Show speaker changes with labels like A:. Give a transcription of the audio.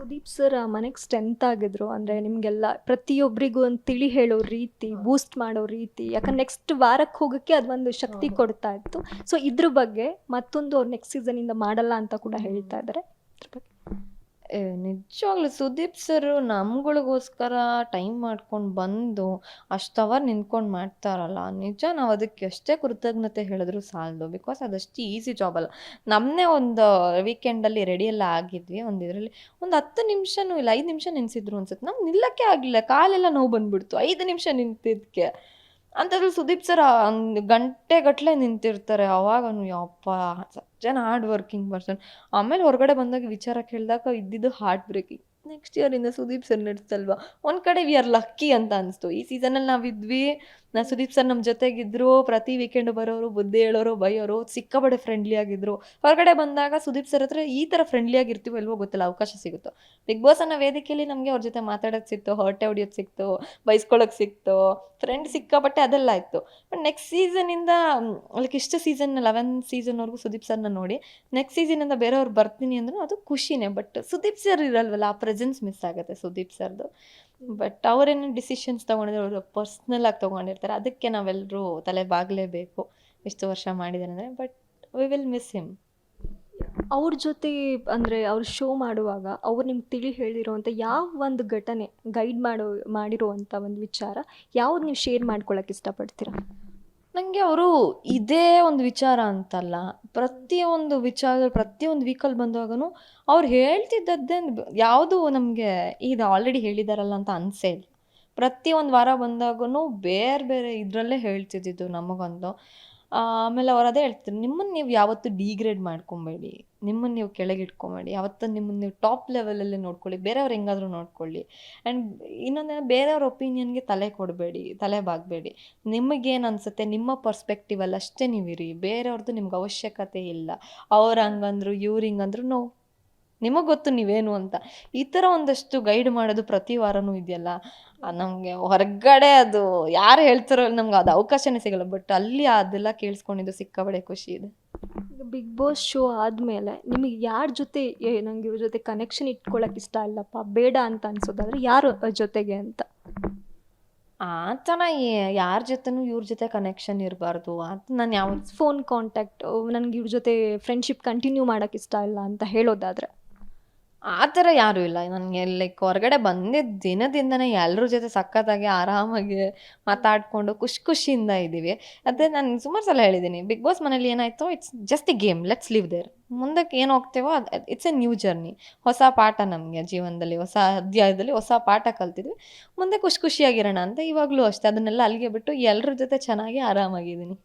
A: Sudeep sir ಮನೆಗೆ strength ಆಗಿದ್ರು. ಅಂದ್ರೆ ನಿಮಗೆಲ್ಲ ಪ್ರತಿಯೊಬ್ಬರಿಗೂ ಒಂದು ತಿಳಿ ಹೇಳೋ ರೀತಿ ಬೂಸ್ಟ್ ಮಾಡೋ ರೀತಿ. ಯಾಕಂದ್ರೆ ನೆಕ್ಸ್ಟ್ ವಾರಕ್ಕೆ ಹೋಗೋಕ್ಕೆ ಅದೊಂದು ಶಕ್ತಿ ಕೊಡ್ತಾ ಇತ್ತು. ಸೊ ಇದ್ರ ಬಗ್ಗೆ ಮತ್ತೊಂದು ಅವ್ರು ನೆಕ್ಸ್ಟ್ ಇಂದ ಮಾಡಲ್ಲ ಅಂತ ಕೂಡ ಹೇಳ್ತಾ ಇದ್ದಾರೆ ಇದ್ರ. ಬಗ್ಗೆ
B: ನಿಜವಾಗ್ಲೂ ಸುದೀಪ್ ಸರ್ ನಮ್ಗಳಿಗೋಸ್ಕರ ಟೈಮ್ ಮಾಡ್ಕೊಂಡು ಬಂದು ಅಷ್ಟು ಅವರ್ ನಿಂತ್ಕೊಂಡು ಮಾಡ್ತಾರಲ್ಲ, ನಿಜ ನಾವು ಅದಕ್ಕೆ ಎಷ್ಟೇ ಕೃತಜ್ಞತೆ ಹೇಳಿದ್ರು ಸಾಲದು. ಬಿಕಾಸ್ ಅದಷ್ಟು ಈಸಿ ಜಾಬ್ ಅಲ್ಲ. ನಮ್ಮನ್ನೇ ಒಂದು ವೀಕೆಂಡಲ್ಲಿ ರೆಡಿ ಎಲ್ಲ ಆಗಿದ್ವಿ. ಒಂದು ಇದರಲ್ಲಿ ಒಂದು ಹತ್ತು ನಿಮಿಷನೂ ಇಲ್ಲ, ಐದು ನಿಮಿಷ ನಿನ್ಸಿದ್ರು ಅನ್ಸುತ್ತೆ. ನಮ್ಗೆ ನಿಲ್ಲಕ್ಕೆ ಆಗಲಿಲ್ಲ. ಕಾಲೆಲ್ಲ ನೋವು ಬಂದ್ಬಿಡ್ತು. ಐದು ನಿಮಿಷ ನಿಂತಿದ್ದಕ್ಕೆ ಅಂಥದ್ರಲ್ಲಿ ಸುದೀಪ್ ಸರ್ ಗಂಟೆ ಗಟ್ಟಲೆ ನಿಂತಿರ್ತಾರೆ. ಅವಾಗ ಯಪ್ಪ ಜನ ಹಾರ್ಡ್ ವರ್ಕಿಂಗ್ ಪರ್ಸನ್ ಆಮೇಲೆ ಹೊರಗಡೆ ಬಂದಾಗ ವಿಚಾರ ಕೇಳಿದಾಗ ಇದ್ದಿದ್ದು ಹಾರ್ಟ್ ಬ್ರೇಕಿಂಗ್ ನೆಕ್ಸ್ಟ್ ಇಯರಿಂದ ಸುದೀಪ್ ಸರ್ ನಡೆಸಲ್ವಾ ಒಂದು ಕಡೆ ವಿ ಆರ್ ಲಕ್ಕಿ ಅಂತ ಅನಿಸ್ತು. ಈ ಸೀಸನಲ್ಲಿ ನಾವಿದ್ವಿ ನಾ ಸುದೀಪ್ ಸರ್ ನಮ್ಮ ಜೊತೆಗಿದ್ರು. ಪ್ರತಿ ವೀಕೆಂಡ್ ಬರೋರು, ಬುದ್ಧಿ ಹೇಳೋರು, ಬೈಯೋರು ಸಿಕ್ಕಾಪಡೆ ಫ್ರೆಂಡ್ಲಿ ಆಗಿದ್ರು. ಹೊರಗಡೆ ಬಂದಾಗ ಸುದೀಪ್ ಸರ್ ಹತ್ರ ಈ ಥರ ಫ್ರೆಂಡ್ಲಿ ಆಗಿರ್ತೀವೋ ಎಲ್ವೋ ಗೊತ್ತಿಲ್ಲ, ಅವಕಾಶ ಸಿಗುತ್ತೋ? ಬಿಗ್ ಬಾಸ್ ಅನ್ನೋ ವೇದಿಕೆಯಲ್ಲಿ ನಮಗೆ ಅವ್ರ ಜೊತೆ ಮಾತಾಡೋಕ್ಕೆ ಸಿಕ್ತು ಹೊರಟೆ ಹೊಡಿಯೋದು ಸಿಕ್ತು ಬೈಸ್ಕೊಳ್ಳೋಕೆ ಸಿಕ್ತು. ಫ್ರೆಂಡ್ ಸಿಕ್ಕಾಪಟ್ಟೆ ಅದೆಲ್ಲ ಇತ್ತು ಬಟ್ ನೆಕ್ಸ್ಟ್ ಸೀಸನಿಂದ ಲೈಕ್ ಇಷ್ಟು ಸೀಸನ್ ಲೆವೆನ್ ಸೀಸನ್ವರೆಗೂ ಸುದೀಪ್ ಸರ್ನ ನೋಡಿ ನೆಕ್ಸ್ಟ್ ಸೀಸನಿಂದ ಬೇರೆಯವ್ರು ಬರ್ತೀನಿ ಅಂದ್ರೂ ಅದು ಖುಷಿನೇ. ಬಟ್ ಸುದೀಪ್ ಸರ್ ಇರಲ್ವಲ್ಲ, ಆ ಪ್ರೆಸೆನ್ಸ್ ಮಿಸ್ ಆಗುತ್ತೆ ಸುದೀಪ್ ಸರ್ದು. ಬಟ್ ಅವರೇನು ಡಿಸಿಷನ್ಸ್ ತೊಗೊಂಡಿದ್ರು, ಅವರು ಪರ್ಸ್ನಲ್ ಆಗಿ ತೊಗೊಂಡಿರ್ತಾರೆ. ಅದಕ್ಕೆ ನಾವೆಲ್ಲರೂ ತಲೆ ಬಾಗಲೇಬೇಕು ಇಷ್ಟು ವರ್ಷ ಮಾಡಿದ್ದಾರೆ ಅಂದರೆ. But we will miss him
A: ಅವ್ರ ಜೊತೆ ಅಂದರೆ ಅವ್ರು ಶೋ ಮಾಡುವಾಗ ಅವ್ರು ನಿಮ್ಗೆ ತಿಳಿ ಹೇಳಿರೋವಂಥ ಯಾವ ಒಂದು ಘಟನೆ ಗೈಡ್ ಮಾಡೋ ಮಾಡಿರುವಂಥ ಒಂದು ವಿಚಾರ ಯಾವ್ದು ನೀವು ಶೇರ್ ಮಾಡ್ಕೊಳಕ್ಕೆ ಇಷ್ಟಪಡ್ತೀರಾ?
B: ನನಗೆ ಅವರು ಇದೇ ಒಂದು ವಿಚಾರ ಅಂತಲ್ಲ. ಪ್ರತಿಯೊಂದು ವಿಚಾರ, ಪ್ರತಿಯೊಂದು ವೀಕಲ್ಲಿ ಬಂದಾಗೂ ಅವ್ರು ಹೇಳ್ತಿದ್ದದ್ದೇ ಯಾವುದು ನಮಗೆ ಇದು ಆಲ್ರೆಡಿ ಹೇಳಿದಾರಲ್ಲ ಅಂತ ಅನಿಸೇ ಇಲ್ಲ. ಪ್ರತಿಯೊಂದು ವಾರ ಬಂದಾಗೂ ಬೇರೆ ಬೇರೆ ಇದರಲ್ಲೇ ಹೇಳ್ತಿದ್ದಿದ್ದು ನಮಗೊಂದು. ಆಮೇಲೆ ಅವ್ರು ಅದೇ ಹೇಳ್ತಿದ್ರು ನಿಮ್ಮನ್ನು ನೀವು ಯಾವತ್ತೂ ಡಿಗ್ರೇಡ್ ಮಾಡ್ಕೊಬೇಡಿ. ನಿಮ್ಮನ್ನು ನೀವು ಕೆಳಗೆ ಇಟ್ಕೊಬೇಡಿ. ಅವತ್ತು ನಿಮ್ಮನ್ನು ನೀವು ಟಾಪ್ ಲೆವೆಲಲ್ಲಿ ನೋಡ್ಕೊಳ್ಳಿ. ಬೇರೆಯವ್ರು ಹೆಂಗಾದರೂ ನೋಡ್ಕೊಳ್ಳಿ. ಆ್ಯಂಡ್ ಇನ್ನೊಂದೇನು ಬೇರೆಯವ್ರ ಒಪಿನಿಯನ್ಗೆ ತಲೆ ಕೊಡಬೇಡಿ, ತಲೆ ಬಾಗಬೇಡಿ. ನಿಮಗೇನು ಅನಿಸುತ್ತೆ? ನಿಮ್ಮ ಪರ್ಸ್ಪೆಕ್ಟಿವಲ್ಲಿ ಅಷ್ಟೇ ನೀವಿರಿ. ಬೇರೆಯವ್ರದ್ದು ನಿಮ್ಗೆ ಅವಶ್ಯಕತೆ ಇಲ್ಲ. ಅವ್ರು ಹಂಗಂದ್ರು, ಇವ್ರು ಹಿಂಗಂದ್ರು ನೋ ನಿಮಗೆ ಗೊತ್ತು ನೀವೇನು ಅಂತ. ಈ ಥರ ಒಂದಷ್ಟು ಗೈಡ್ ಮಾಡೋದು ಪ್ರತಿ ವಾರನೂ ಇದೆಯಲ್ಲ? ನಮಗೆ ಹೊರಗಡೆ ಅದು ಯಾರು ಹೇಳ್ತಾರೋ ನಮ್ಗೆ ಅದು ಅವಕಾಶನೇ ಸಿಗಲ್ಲ. ಬಟ್ ಅಲ್ಲಿ ಅದೆಲ್ಲ ಕೇಳಿಸ್ಕೊಂಡಿದ್ದು ಸಿಕ್ಕಾಬಡೆ ಖುಷಿ ಇದೆ.
A: ಬಿಗ್ ಬಾಸ್ ಶೋ ಆದಮೇಲೆ ನಿಮಗೆ ಯಾರ ಜೊತೆ, ಏ, ನಂಗೆ ಇವ್ರ ಜೊತೆ ಕನೆಕ್ಷನ್ ಇಟ್ಕೊಳಕ್ಕೆ ಇಷ್ಟ ಇಲ್ಲಪ್ಪ, ಬೇಡ ಅಂತ ಅನ್ಸೋದಾದ್ರೆ ಯಾರು ಜೊತೆಗೆ ಅಂತ?
B: ಆ ಥರ ಯಾರ ಜೊತೆನೂ ಇವ್ರ ಜೊತೆ ಕನೆಕ್ಷನ್ ಇರಬಾರ್ದು. ಅಂತ ನಾನು ಯಾವ
A: ಫೋನ್ ಕಾಂಟ್ಯಾಕ್ಟ್ ನನಗೆ ಇವ್ರ ಜೊತೆ ಫ್ರೆಂಡ್ಶಿಪ್ ಕಂಟಿನ್ಯೂ ಮಾಡೋಕ್ಕೆ ಇಷ್ಟ ಇಲ್ಲ ಅಂತ ಹೇಳೋದಾದ್ರೆ.
B: ಆ ಥರ ಯಾರೂ ಇಲ್ಲ. ನನಗೆ ಲೈಕ್ ಹೊರಗಡೆ ಬಂದಿದ್ದ ದಿನದಿಂದನೇ ಎಲ್ಲರ ಜೊತೆ ಸಖತ್ತಾಗಿ ಆರಾಮಾಗಿ ಮಾತಾಡಿಕೊಂಡು ಖುಷಿ ಖುಷಿಯಿಂದ ಇದ್ದೀವಿ. ಅದೇ ನಾನು ಸುಮಾರು ಸಲ ಹೇಳಿದ್ದೀನಿ ಬಿಗ್ ಬಾಸ್ ಮನೇಲಿ ಏನಾಯಿತು it's just a game let's leave there ಮುಂದಕ್ಕೆ ಏನು ಹೋಗ್ತೇವೋ ಅದು ಇಟ್ಸ್ ಎ ನ್ಯೂ ಜರ್ನಿ ಹೊಸ ಪಾಠ ನಮಗೆ ಜೀವನದಲ್ಲಿ, ಹೊಸ ಅಧ್ಯಾಯದಲ್ಲಿ ಹೊಸ ಪಾಠ ಕಲ್ತಿದ್ವಿ. ಮುಂದೆ ಖುಷಿ ಖುಷಿಯಾಗಿರೋಣ ಅಂತ ಇವಾಗಲೂ ಅಷ್ಟೇ. ಅದನ್ನೆಲ್ಲ ಅಲ್ಲಿಗೆ ಬಿಟ್ಟು ಎಲ್ಲರ ಜೊತೆ ಚೆನ್ನಾಗಿ ಆರಾಮಾಗಿದ್ದೀನಿ.